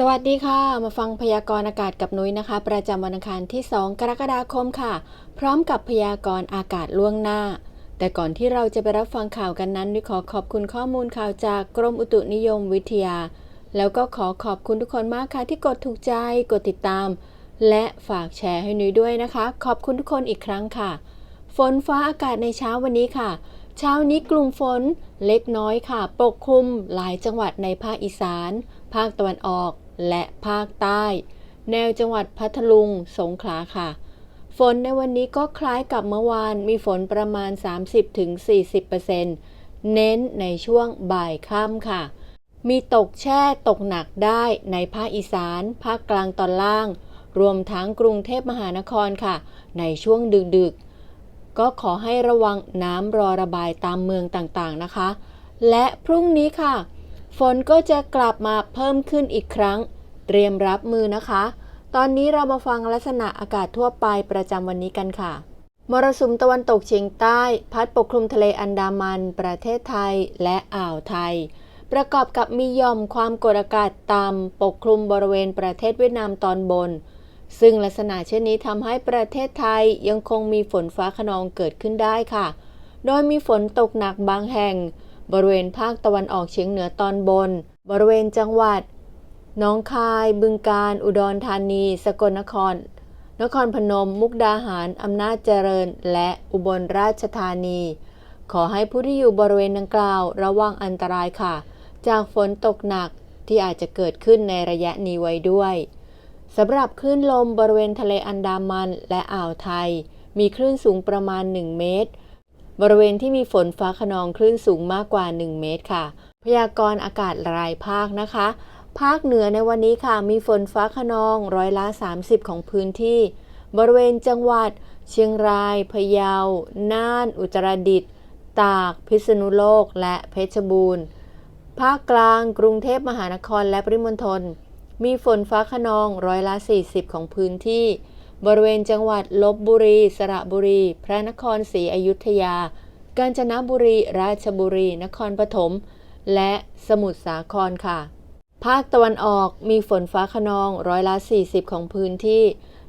สวัสดีค่ะ มาฟังพยากรณ์อากาศกับนุ้ยนะคะ ประจำวันอังคารที่ 2 กรกฎาคมค่ะ พร้อมกับพยากรณ์อากาศล่วงหน้า แต่ก่อนที่เราจะไปรับฟังข่าวกันนั้นนุ้ยขอขอบคุณข้อมูลข่าวจากกรมอุตุนิยมวิทยา แล้วก็ขอขอบคุณทุกคนมากค่ะที่กดถูกใจกดติดตาม และฝากแชร์ให้นุ้ยด้วยนะคะ ขอบคุณทุกคนอีกครั้งค่ะ ฝนฟ้าอากาศในเช้าวันนี้ค่ะ เช้านี้กลุ่มฝนเล็กน้อยค่ะ ปกคลุมหลายจังหวัดในภาคอีสาน ภาคตะวันออก และภาคใต้ แนวจังหวัดพัทลุง สงขลาค่ะ ฝนในวันนี้ก็คล้ายกับเมื่อวาน มีฝนประมาณ 30-40%เน้นในช่วงบ่ายค่ำค่ะ มีตกแช่ตกหนักได้ในภาคอีสาน ภาคกลางตอนล่าง รวมทั้งกรุงเทพมหานครค่ะ ในช่วงดึกๆ ก็ขอให้ระวังน้ำรอระบายตามเมืองต่างๆนะคะ และพรุ่งนี้ค่ะ ฝนก็จะกลับมาเพิ่มขึ้นอีกครั้ง เตรียมรับมือนะคะ ตอนนี้เรามาฟังลักษณะอากาศทั่วไปประจำวันนี้กันค่ะ มรสุมตะวันตกเฉียงใต้ พัดปกคลุมทะเลอันดามัน ประเทศไทยและอ่าวไทย ประกอบกับมีย่อมความกดอากาศต่ำปกคลุมบริเวณประเทศเวียดนามตอนบน ซึ่งลักษณะเช่นนี้ทำให้ประเทศไทยยังคงมีฝนฟ้าขนองเกิดขึ้นได้ค่ะ โดยมีฝนตกหนักบางแห่ง บริเวณภาคตะวันออกเฉียงเหนือตอนบน บริเวณจังหวัดหนองคาย บึงกาฬอุดรธานี สกลนคร นครพนม มุกดาหาร อำนาจเจริญ และอุบลราชธานี ขอให้ผู้ที่อยู่บริเวณดังกล่าวระวังอันตรายค่ะ จากฝนตกหนักที่อาจจะเกิดขึ้นในระยะนี้ไว้ด้วยสำหรับคลื่นลมบริเวณทะเลอันดามันและอ่าวไทย มีคลื่นสูงประมาณ 1 เมตร บริเวณที่มีฝนฟ้าขนองคลื่นสูงมากกว่า 1 เมตรค่ะ พยากรณ์อากาศรายภาคนะคะ ภาคเหนือในวันนี้ค่ะ มีฝนฟ้าขนองร้อยละ 30 ของพื้นที่ บริเวณจังหวัด เชียงราย พะเยา น่าน อุตรดิตถ์ ตาก พิษณุโลก และเพชรบูรณ์ ภาคกลาง กรุงเทพมหานครและปริมณฑล มีฝนฟ้าขนองร้อยละ 40 ของพื้นที่ บริเวณจังหวัดลบบุรี สระบุรี พระนครศรีอยุธยา กาญจนบุรี ราชบุรี นครปฐม และสมุทรสาครค่ะ ภาคตะวันออกมีฝนฟ้าขนองร้อยละ 40 ของพื้นที่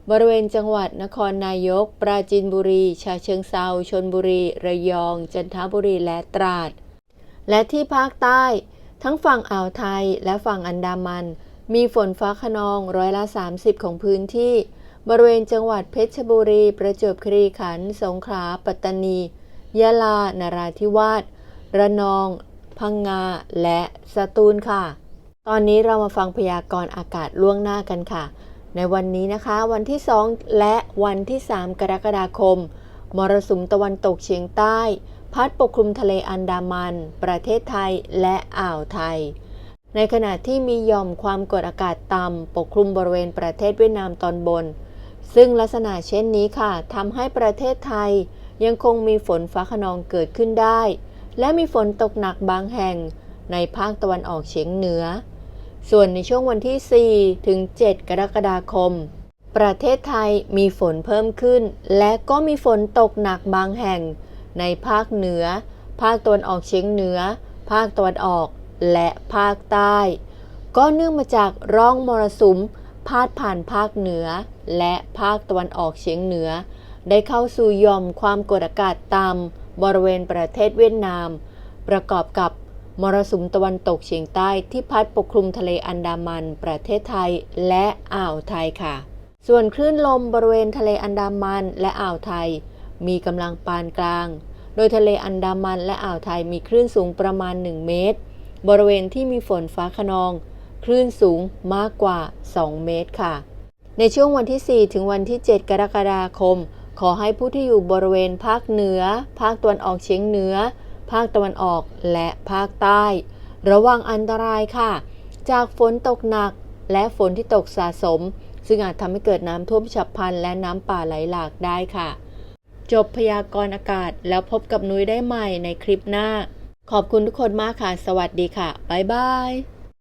บริเวณจังหวัดนครนายก ปราจีนบุรี ชาเชิงเซาชนบุรี ระยอง จันทบุรี และตราด และที่ภาคใต้ ทั้งฝั่งอ่าวไทยและฝั่งอันดามัน มีฝนฟ้าขนองร้อยละ 30 ของพื้นที่ บริเวณจังหวัดเพชรบุรี ประจวบคีรีขันธ์สงขลา ปัตตานี ยะลา นราธิวาส ระนอง พังงา และสตูลค่ะ ตอนนี้เรามาฟังพยากรณ์อากาศล่วงหน้ากันค่ะ ในวันนี้นะคะ วันที่ 2 และวันที่ 3 กรกฎาคม มรสุมตะวันตกเฉียงใต้ พัดปกคลุมทะเลอันดามัน ประเทศไทยและอ่าวไทยในขณะที่มีหย่อมความกดอากาศต่ำปกคลุมบริเวณประเทศเวียดนามตอนบน ซึ่งลักษณะเช่นนี้ค่ะทำให้ประเทศไทย ยังคงมีฝนฟ้าขนองเกิดขึ้นได้ และมีฝนตกหนักบางแห่งในภาคตะวันออกเฉียงเหนือ ส่วนในช่วงวันที่ 4 ถึง 7 กรกฎาคม ประเทศไทยมีฝนเพิ่มขึ้น และก็มีฝนตกหนักบางแห่ง ในภาคเหนือ ภาคตะวันออกเฉียงเหนือ ภาคตะวันออก และภาคใต้ ก็เนื่องมาจากร่องมรสุม พาดผ่านภาคเหนือ และภาคตะวันออกเฉียงเหนือ ได้เข้าสู่ย่อมความกดอากาศต่ำบริเวณประเทศเวียดนาม ประกอบกับมรสุมตะวันตกเฉียงใต้ที่พัดปกคลุมทะเลอันดามัน ประเทศไทยและอ่าวไทยค่ะ ส่วนคลื่นลมบริเวณทะเลอันดามันและอ่าวไทย มีกำลังปานกลาง โดยทะเลอันดามันและอ่าวไทยมีคลื่นสูงประมาณ 1 เมตร บริเวณที่มีฝนฟ้าขนอง คลื่นสูงมากกว่า 2 เมตรค่ะ ในช่วงวันที่ 4 ถึงวันที่ 7 กรกฎาคม ขอให้ผู้ที่อยู่บริเวณภาคเหนือ ภาคตะวันออกเฉียงเหนือ ภาคตะวันออกและภาคใต้ ระวังอันตรายค่ะ จากฝนตกหนักและฝนที่ตกสะสม ซึ่งอาจทำให้เกิดน้ำท่วมฉับพลันและน้ำป่าไหลหลากได้ค่ะ จบพยากรณ์อากาศแล้วพบกับนุ้ยได้ใหม่ในคลิปหน้า ขอบคุณทุกคนมากค่ะ สวัสดีค่ะ บ๊ายบาย